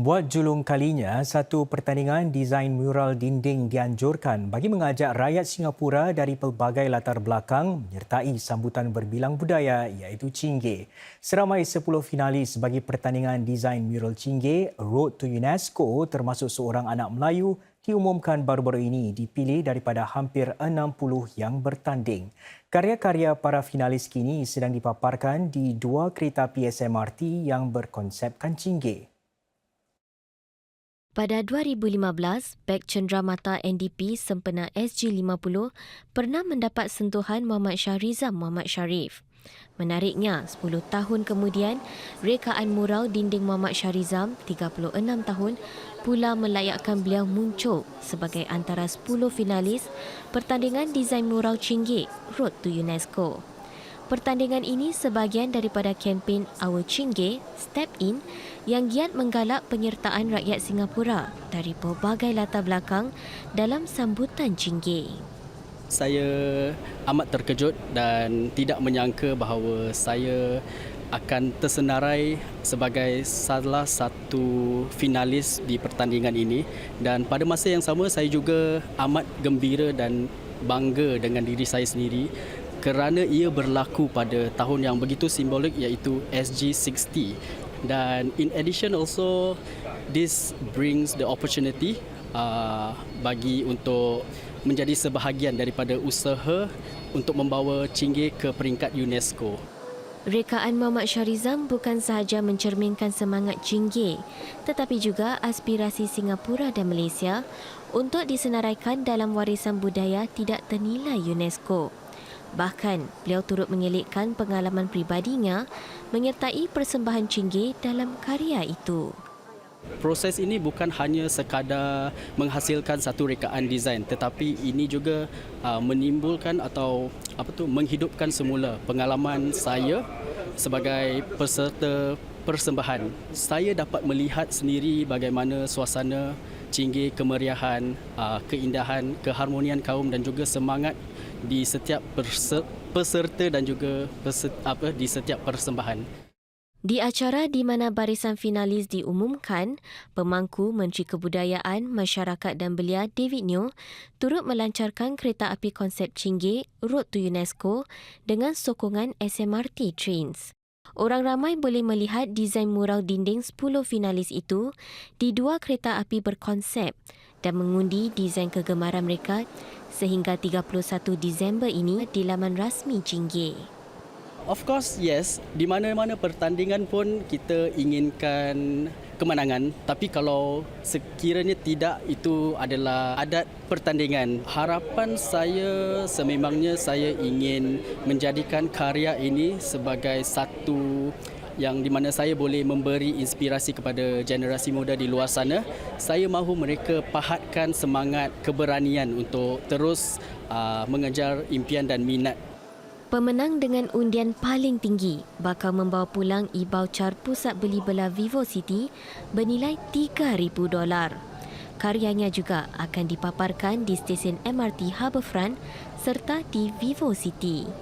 Buat julung kalinya, satu pertandingan desain mural dinding dianjurkan bagi mengajak rakyat Singapura dari pelbagai latar belakang menyertai sambutan berbilang budaya iaitu Chingay. Seramai 10 finalis bagi pertandingan desain mural Chingay Road to UNESCO termasuk seorang anak Melayu diumumkan baru-baru ini dipilih daripada hampir 60 yang bertanding. Karya-karya para finalis kini sedang dipaparkan di dua kereta api SMRT yang berkonsepkan Chingay. Pada 2015, beg cenderamata NDP sempena SG50 pernah mendapat sentuhan Muhammad Syahrizam Muhammad Sharif. Menariknya, 10 tahun kemudian, rekaan mural dinding Muhammad Syahrizam, 36 tahun, pula melayakkan beliau muncul sebagai antara 10 finalis pertandingan desain mural Chingay Road to UNESCO. Pertandingan ini sebahagian daripada kempen Our Chingay Step In yang giat menggalak penyertaan rakyat Singapura dari pelbagai latar belakang dalam sambutan Chingay. Saya amat terkejut dan tidak menyangka bahawa saya akan tersenarai sebagai salah satu finalis di pertandingan ini dan pada masa yang sama saya juga amat gembira dan bangga dengan diri saya sendiri kerana ia berlaku pada tahun yang begitu simbolik iaitu SG60 dan in addition also this brings the opportunity uh, bagi untuk menjadi sebahagian daripada usaha untuk membawa Chingay ke peringkat UNESCO. Rekaan Muhammad Syarizam bukan sahaja mencerminkan semangat Chingay tetapi juga aspirasi Singapura dan Malaysia untuk disenaraikan dalam warisan budaya tidak ternilai UNESCO. Bahkan, beliau turut mengelakkan pengalaman pribadinya menyertai persembahan Chingay dalam karya itu. Proses ini bukan hanya sekadar menghasilkan satu rekaan desain tetapi ini juga uh, menimbulkan atau apa tu menghidupkan semula pengalaman saya sebagai peserta persembahan. Saya dapat melihat sendiri bagaimana suasana Chingay kemeriahan, uh, keindahan, keharmonian kaum dan juga semangat di setiap peserta dan juga apa di setiap persembahan. Di acara di mana barisan finalis diumumkan, pemangku Menteri Kebudayaan, Masyarakat dan Belia David Nyo turut melancarkan kereta api konsep Chingay Road to UNESCO dengan sokongan SMRT Trains. Orang ramai boleh melihat desain mural dinding 10 finalis itu di dua kereta api berkonsep dan mengundi desain kegemaran mereka sehingga 31 Disember ini di laman rasmi Chingay. Of course, yes. Di mana-mana pertandingan pun kita inginkan kemenangan. Tapi kalau sekiranya tidak, itu adalah adat pertandingan. Harapan saya sememangnya saya ingin menjadikan karya ini sebagai satu yang di mana saya boleh memberi inspirasi kepada generasi muda di luar sana. Saya mahu mereka pahatkan semangat keberanian untuk terus uh, mengejar impian dan minat Pemenang dengan undian paling tinggi bakal membawa pulang e-voucher pusat beli belah Vivo City bernilai RM3,000. Karyanya juga akan dipaparkan di stesen MRT Harbourfront serta di Vivo City.